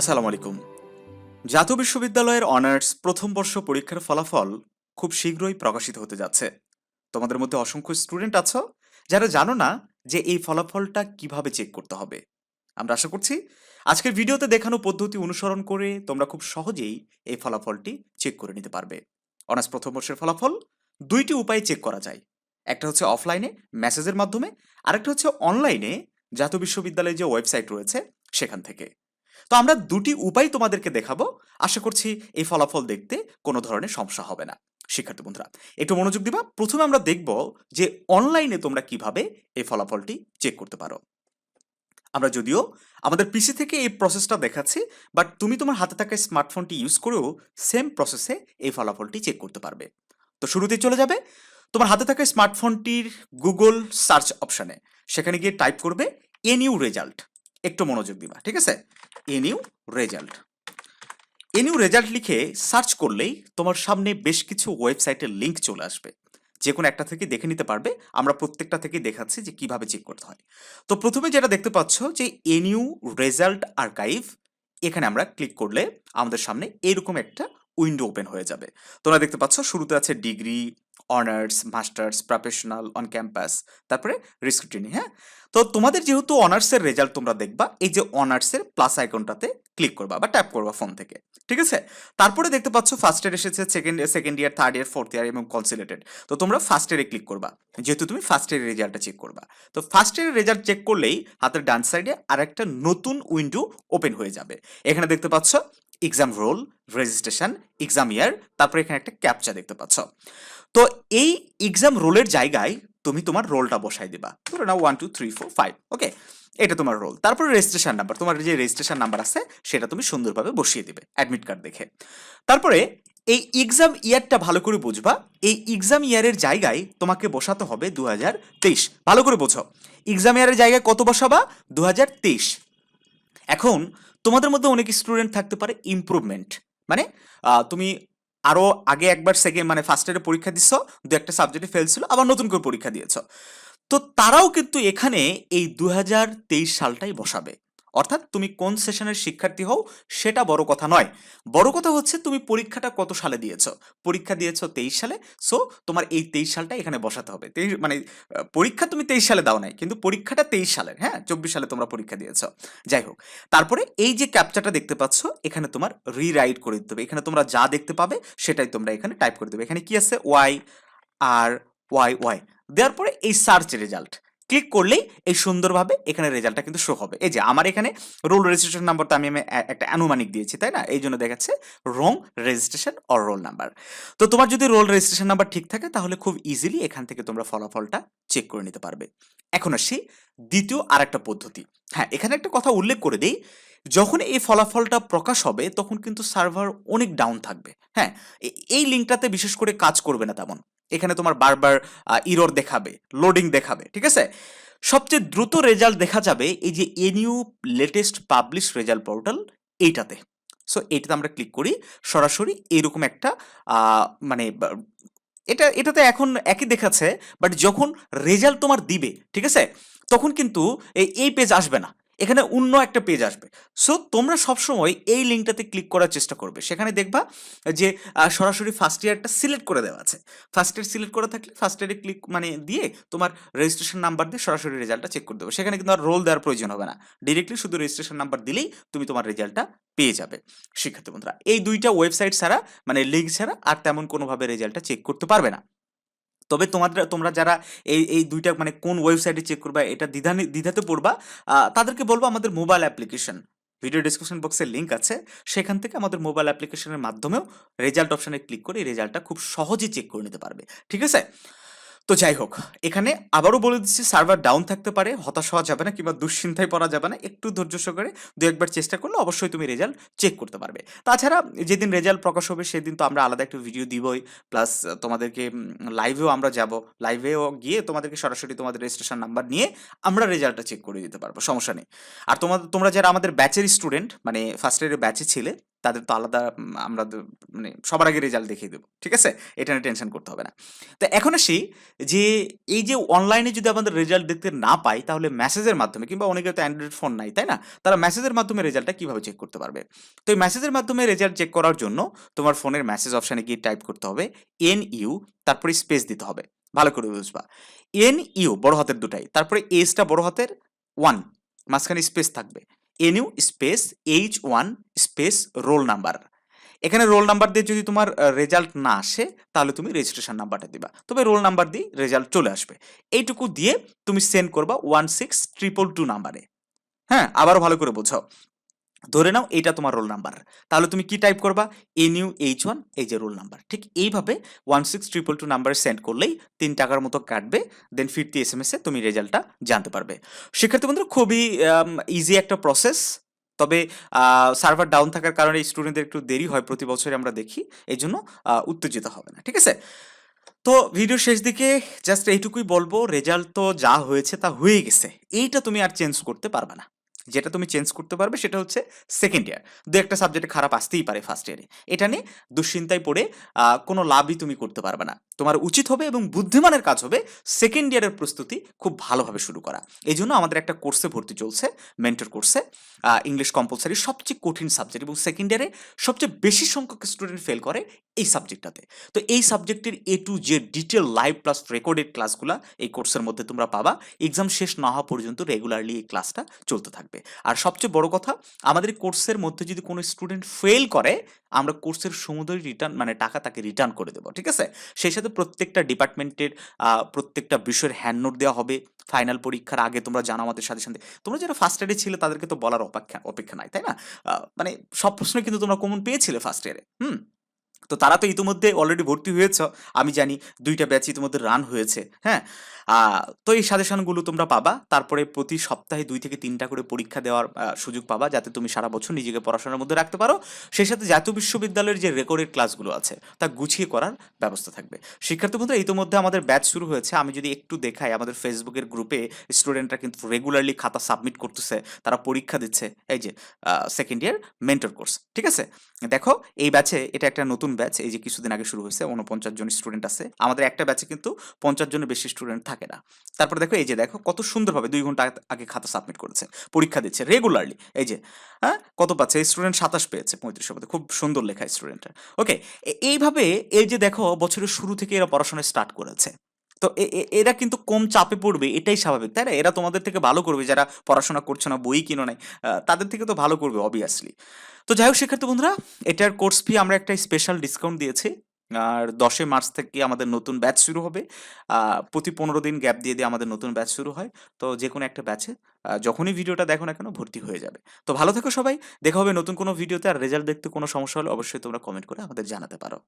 আসসালামু আলাইকুম। জাতীয় বিশ্ববিদ্যালয়ের অনার্স প্রথম বর্ষ পরীক্ষার ফলাফল খুব শীঘ্রই প্রকাশিত হতে যাচ্ছে। তোমাদের মধ্যে অসংখ্য স্টুডেন্ট আছো যারা জানো না যে এই ফলাফলটা কীভাবে চেক করতে হবে। আমরা আশা করছি আজকের ভিডিওতে দেখানো পদ্ধতি অনুসরণ করে তোমরা খুব সহজেই এই ফলাফলটি চেক করে নিতে পারবে। অনার্স প্রথম বর্ষের ফলাফল দুইটি উপায়ে চেক করা যায়। একটা হচ্ছে অফলাইনে মেসেজের মাধ্যমে, আরেকটা হচ্ছে অনলাইনে জাতীয় বিশ্ববিদ্যালয়ের যে ওয়েবসাইট রয়েছে সেখান থেকে। তো আমরা দুটি উপায় তোমাদেরকে দেখাবো। আশা করছি এই ফলাফল দেখতে কোনো ধরনের সমস্যা হবে না। শিক্ষার্থী বন্ধুরা, একটু মনোযোগ দিবা। প্রথমে আমরা দেখব যে অনলাইনে তোমরা কীভাবে এই ফলাফলটি চেক করতে পারো। আমরা যদিও আমাদের পিসি থেকে এই প্রসেসটা দেখাচ্ছি বাট তুমি তোমার হাতে থাকা স্মার্টফোনটি ইউজ করেও সেম প্রসেসে এই ফলাফলটি চেক করতে পারবে। তো শুরুতেই চলে যাবে। তোমার হাতে থাকা স্মার্টফোনটির গুগল সার্চ অপশানে সেখানে গিয়ে টাইপ করবে এনিউ রেজাল্ট একটু মনোযোগ দিবা, ঠিক আছে? N U result. N U result লিখে সার্চ করলেই তোমার সামনে বেশ কিছু ওয়েবসাইটের লিংক চলে আসবে। যে কোনো একটা থেকে দেখে নিতে পারবে, আমরা প্রত্যেকটা থেকে দেখাচ্ছি যে কীভাবে চেক করতে হয়। তো প্রথমে যেটা দেখতে পাচ্ছ যে এনিউ রেজাল্ট আর্কাইভ, এখানে আমরা ক্লিক করলে আমাদের সামনে এরকম একটা উইন্ডো ওপেন হয়ে যাবে। তোমরা দেখতে পাচ্ছ শুরুতে আছে degree honours masters professional on campus তারপরে রিস্ক্রিটিনি হ্যাঁ? তো তোমাদের যেহেতু অনার্সের রেজাল্ট তোমরা দেখবা, এই যে অনার্সের প্লাস আইকনটাতে ক্লিক করবা বা ট্যাপ করবা ফোন থেকে, ঠিক আছে? তারপরে দেখতে পাচ্ছ ফার্স্ট ইয়ার এসেছে second second year third year fourth year এবং কনসিলেটেড তো তোমরা ফার্স্ট ইয়ারে ক্লিক করবা, যেহেতু তুমি ফার্স্ট ইয়ারের রেজাল্টটা চেক করবা, তো ফার্স্ট ইয়ারের রেজাল্ট চেক করলেই হাতের ডান সাইডে আর একটা নতুন উইন্ডো ওপেন হয়ে যাবে, এখানে দেখতে পাচ্ছ exam roll registration exam year তারপরে এখানে একটা ক্যাপচা দেখতে পাচ্ছ তো এই এক্সাম রোলের জায়গায় তুমি তোমার রোলটা বসাই দিবা। ধরো না one two three four five okay এটা তোমার রোল। তারপরে রেজিস্ট্রেশন নাম্বার তোমার যে রেজিস্ট্রেশন নাম্বার আছে, সেটা তুমি সুন্দরভাবে বসিয়ে দিবে অ্যাডমিট কার্ড দেখে। তারপরে এই এক্সাম ইয়ারটা ভালো করে বুঝবা। এই এক্সাম ইয়ারের জায়গায় তোমাকে বসাতে হবে দু হাজার তেইশ। ভালো করে বোঝো। এক্সাম ইয়ারের জায়গায় কত বসাবা? দু হাজার তেইশ। এখন তোমাদের মধ্যে অনেক স্টুডেন্ট থাকতে পারে ইমপ্রুভমেন্ট মানে তুমি আরও আগে একবার সেকেন্ড মানে ফার্স্ট ইয়ারে পরীক্ষা দিচ্ছ দু একটা সাবজেক্টে ফেল ছিল, আবার নতুন করে পরীক্ষা দিয়েছ। তো তারাও কিন্তু এখানে এই দু হাজার তেইশ সালটাই বসাবে। অর্থাৎ তুমি কোন সেশনের শিক্ষার্থী হও সেটা বড় কথা নয়। বড় কথা হচ্ছে তুমি পরীক্ষাটা কত সালে দিয়েছ? পরীক্ষা দিয়েছ তেইশ সালে সো তোমার এই তেইশ সালটা এখানে বসাতে হবে। তেইশ মানে পরীক্ষা তুমি তেইশ সালে দাও নাই, কিন্তু পরীক্ষাটা তেইশ সালের হ্যাঁ? চব্বিশ সালে তোমরা পরীক্ষা দিয়েছ। যাই হোক, তারপরে এই যে ক্যাপচাটা দেখতে পাচ্ছ, এখানে তোমার রিরাইট করে দিতে হবে। এখানে তোমরা যা দেখতে পাবে সেটাই তোমরা এখানে টাইপ করে দেবে। এখানে কি আছে? ওয়াই আর ওয়াই ওয়াই দেওয়ার পরে এই সার্চ রেজাল্ট ক্লিক করলেই এই সুন্দরভাবে এখানে রেজাল্টটা কিন্তু শো হবে। এই যে আমার এখানে রোল রেজিস্ট্রেশন নাম্বারটা আমি আমি একটা আনুমানিক দিয়েছি, তাই না? এই জন্য দেখাচ্ছে wrong registration or roll number তো তোমার যদি রোল রেজিস্ট্রেশন নাম্বার ঠিক থাকে, তাহলে খুব ইজিলি এখান থেকে তোমরা ফলাফলটা চেক করে নিতে পারবে। এখন আসি দ্বিতীয় আর একটা পদ্ধতি। হ্যাঁ এখানে একটা কথা উল্লেখ করে দেই, যখন এই ফলাফলটা প্রকাশ হবে, তখন কিন্তু সার্ভার অনেক ডাউন থাকবে। হ্যাঁ এই লিঙ্কটাতে বিশেষ করে কাজ করবে না তেমন। এখানে তোমার বারবার ইরর দেখাবে লোডিং দেখাবে, ঠিক আছে? সবচেয়ে দ্রুত রেজাল্ট দেখা যাবে এই যে N U latest publish result portal এইটাতে। সো এইটাতে আমরা ক্লিক করি, সরাসরি এরকম একটা মানে এটা, এটাতে এখন একই দেখাচ্ছে বাট যখন রেজাল্ট তোমার দিবে, ঠিক আছে? তখন কিন্তু এই পেজ আসবে না। এখানে অন্য একটা পেজ আসবে। সো তোমরা সবসময় এই লিঙ্কটাতে ক্লিক করার চেষ্টা করবে। সেখানে দেখবা যে সরাসরি ফার্স্ট ইয়ারটা সিলেক্ট করে দেওয়া আছে। ফার্স্ট ইয়ার সিলেক্ট করা থাকলে ফার্স্ট ইয়ারে ক্লিক মানে দিয়ে তোমার রেজিস্ট্রেশন নাম্বার দিয়ে সরাসরি রেজাল্টটা চেক করে দেবো। সেখানে কিন্তু আর রোল দেওয়ার প্রয়োজন হবে না। ডিরেক্টলি শুধু রেজিস্ট্রেশন নাম্বার দিলেই তুমি তোমার রেজাল্টটা পেয়ে যাবে। শিক্ষার্থী বন্ধুরা, এই দুইটা ওয়েবসাইট ছাড়া মানে লিঙ্ক ছাড়া আর তেমন কোনোভাবে রেজাল্টটা চেক করতে পারবে না। তবে তোমাদের, তোমরা যারা এই এই দুইটা মানে কোন ওয়েবসাইটে চেক করবা, এটা দ্বিধা দ্বিধাতে পড়বা তাদেরকে বলব আমাদের মোবাইল অ্যাপ্লিকেশন ভিডিও ডিসক্রিপশন বক্সে লিঙ্ক আছে, সেখান থেকে আমাদের মোবাইল অ্যাপ্লিকেশনের মাধ্যমেও রেজাল্ট অপশানে ক্লিক করে রেজাল্টটা খুব সহজে চেক করে নিতে পারবে। ঠিক আছে? তো যাই হোক, এখানে আবারও বলে দিচ্ছি সার্ভার ডাউন থাকতে পারে, হতাশ হওয়া যাবে না কিংবা দুশ্চিন্তায় পড়া যাবে না, একটু ধৈর্য সহকারে দু একবার চেষ্টা করলে অবশ্যই তুমি রেজাল্ট চেক করতে পারবে। তাছাড়া যেদিন রেজাল্ট প্রকাশ হবে সেদিন তো আমরা আলাদা একটা ভিডিও দিবই প্লাস তোমাদেরকে লাইভেও আমরা যাব লাইভেও গিয়ে তোমাদেরকে সরাসরি তোমাদের রেজিস্ট্রেশন নাম্বার নিয়ে আমরা রেজাল্টটা চেক করে দিতে পারব, সমস্যা নেই। আর তোমাদের, তোমরা যারা আমাদের ব্যাচের স্টুডেন্ট মানে ফার্স্ট ইয়ারের ব্যাচে ছিলে তাদের তো আলাদা আমরা মানে সবার আগে রেজাল্ট দেখিয়ে দেবো, ঠিক আছে? এটা নিয়ে টেনশন করতে হবে না। তো এখন আসি যে, এই যে অনলাইনে যদি আমাদের রেজাল্ট দেখতে না পাই, তাহলে মেসেজের মাধ্যমে, কিংবা অনেকের তো অ্যান্ড্রয়েড ফোন নাই, তাই না? তারা মেসেজের মাধ্যমে রেজাল্টটা কীভাবে চেক করতে পারবে? তো এই মেসেজের মাধ্যমে রেজাল্ট চেক করার জন্য তোমার ফোনের মেসেজ অপশানে গিয়ে টাইপ করতে হবে এন ইউ তারপরে স্পেস দিতে হবে। ভালো করে বুঝবা। এন ইউ বড় হাতের দুটাই, তারপরে এসটা বড় হাতের ওয়ান মাঝখানে স্পেস থাকবে। N U space H one space roll number. এখানে রোল নাম্বার দিয়ে যদি তোমার রেজাল্ট না আসে, তাহলে তুমি রেজিস্ট্রেশন নাম্বারটা দিবা। তবে রোল নাম্বার দিয়ে রেজাল্ট চলে আসবে। এইটুকু দিয়ে তুমি সেন্ড করবা ওয়ান সিক্স ট্রিপল টু নাম্বারে। হ্যাঁ আবারও ভালো করে বোঝাও। ধরে নাও এটা তোমার রোল নাম্বার তাহলে তুমি কি টাইপ করবা? এন ইউ এইচ ওয়ান এই যে রোল নাম্বার ঠিক এইভাবে ওয়ান সিক্স ট্রিপল টু নাম্বারে সেন্ড করলেই তিন টাকার মতো কাটবে দেন ফিরতি এস এম এসে তুমি রেজাল্টটা জানতে পারবে। শিক্ষার্থী বন্ধুরা খুবই ইজি একটা প্রসেস তবে সার্ভার ডাউন থাকার কারণে স্টুডেন্টদের একটু দেরি হয়, প্রতি বছরে আমরা দেখি। এই জন্য উত্তেজিত হবে না, ঠিক আছে? তো ভিডিও শেষ দিকে জাস্ট এইটুকুই বলব রেজাল্ট তো যা হয়েছে তা হয়ে গেছে। এইটা তুমি আর চেঞ্জ করতে পারবে না। যেটা তুমি চেঞ্জ করতে পারবে সেটা হচ্ছে সেকেন্ড ইয়ার দু একটা সাবজেক্টে খারাপ আসতেই পারে ফার্স্ট ইয়ারে এটা নিয়ে দুশ্চিন্তায় পড়ে কোনো লাভই তুমি করতে পারবে না। তোমার উচিত হবে এবং বুদ্ধিমানের কাজ হবে সেকেন্ড ইয়ারের প্রস্তুতি খুব ভালোভাবে শুরু করা। এই জন্য আমাদের একটা কোর্সে ভর্তি চলছে মেন্টর কোর্সে ইংলিশ কম্পালসারি সবচেয়ে কঠিন সাবজেক্ট এবং সেকেন্ড ইয়ারে সবচেয়ে বেশি সংখ্যক স্টুডেন্ট ফেল করে এই সাবজেক্টটাতে তো এই সাবজেক্টের এ টু যে ডিটেল লাইভ প্লাস রেকর্ডেড ক্লাসগুলো এই কোর্সের মধ্যে তোমরা পাবা। এক্সাম শেষ না হওয়া পর্যন্ত রেগুলারলি এই ক্লাসটা চলতে থাকবে। আর সবচেয়ে বড় কথা, আমাদের কোর্সের মধ্যে যদি কোনো স্টুডেন্ট ফেল করে, আমরা কোর্সের সমুদয় রিটার্ন মানে টাকা তাকে রিটার্ন করে দেবো, ঠিক আছে? সেই সাথে প্রত্যেকটা ডিপার্টমেন্টের প্রত্যেকটা বিষয়ের হ্যান্ড নোট দেওয়া হবে ফাইনাল পরীক্ষার আগে তোমরা জানো আমাদের সাথে সাথে। তোমরা যারা ফার্স্ট ইয়ারে ছিলে, তাদেরকে তো বলার অপেক্ষা অপেক্ষা নাই, তাই না? মানে সব প্রশ্ন কিন্তু তোমরা কমন পেয়েছিলে ফার্স্ট ইয়ারে হুম? তো তারা তো ইতিমধ্যে অলরেডি ভর্তি হয়েছ, আমি জানি দুইটা ব্যাচ ইতিমধ্যে রান হয়েছে হ্যাঁ? তো এই সাজেশনগুলো তোমরা পাবা, তারপরে প্রতি সপ্তাহে দুই থেকে তিনটা করে পরীক্ষা দেওয়ার সুযোগ পাবা, যাতে তুমি সারা বছর নিজেকে পড়াশোনার মধ্যে রাখতে পারো। সেই সাথে জাতীয় বিশ্ববিদ্যালয়ের যে রেকর্ডেড ক্লাসগুলো আছে, তা গুছিয়ে করার ব্যবস্থা থাকবে। শিক্ষার্থী বন্ধু ইতিমধ্যে আমাদের ব্যাচ শুরু হয়েছে, আমি যদি একটু দেখাই, আমাদের ফেসবুকের গ্রুপে স্টুডেন্টরা কিন্তু রেগুলারলি খাতা সাবমিট করতেছে, তারা পরীক্ষা দিচ্ছে, এই যে সেকেন্ড ইয়ার মেন্টর কোর্স ঠিক আছে? দেখো, এই ব্যাচে এটা একটা নতুন ব্যাচ এই যে কিছুদিন আগে শুরু হয়েছে উনপঞ্চাশ জন স্টুডেন্ট আছে। আমাদের একটা ব্যাচে কিন্তু পঞ্চাশ জনের বেশি স্টুডেন্ট থাকে না। তারপরে দেখো, এই যে দেখো, কত সুন্দরভাবে দুই ঘণ্টা আগে- খাতা সাবমিট করেছে, পরীক্ষা দিচ্ছে রেগুলারলি এই যে হ্যাঁ কত পাচ্ছে? স্টুডেন্ট সাতাশ পেয়েছে পঁয়ত্রিশ মধ্যে। খুব সুন্দর লেখা স্টুডেন্টের ওকে এইভাবে এই যে দেখো, বছরের শুরু থেকে এরা পড়াশোনা স্টার্ট করেছে। তো এরা কিন্তু কম চাপে পড়বে, এটাই স্বাভাবিক, তাই না? এরা তোমাদের থেকে ভালো করবে, যারা পড়াশোনা করছে না, বই কিনো নাই তাদের থেকে তো ভালো করবে অবভিয়াসলি তো যাই হোক, শিক্ষার্থী বন্ধুরা, এটার কোর্স ফি আমরা একটা স্পেশাল ডিসকাউন্ট দিয়েছি, আর দশই মার্চ থেকে আমাদের নতুন ব্যাচ শুরু হবে প্রতি পনেরো দিন গ্যাপ দিয়ে দিয়ে আমাদের নতুন ব্যাচ শুরু হয়, তো যে কোনো একটা ব্যাচে যখনই ভিডিওটা দেখো না কেন, ভর্তি হয়ে যাবে। তো ভালো থেকো সবাই, দেখা হবে নতুন কোনো ভিডিওতে, আর রেজাল্ট দেখতে কোনো সমস্যা হলে অবশ্যই তোমরা কমেন্ট করে আমাদের জানাতে পারো।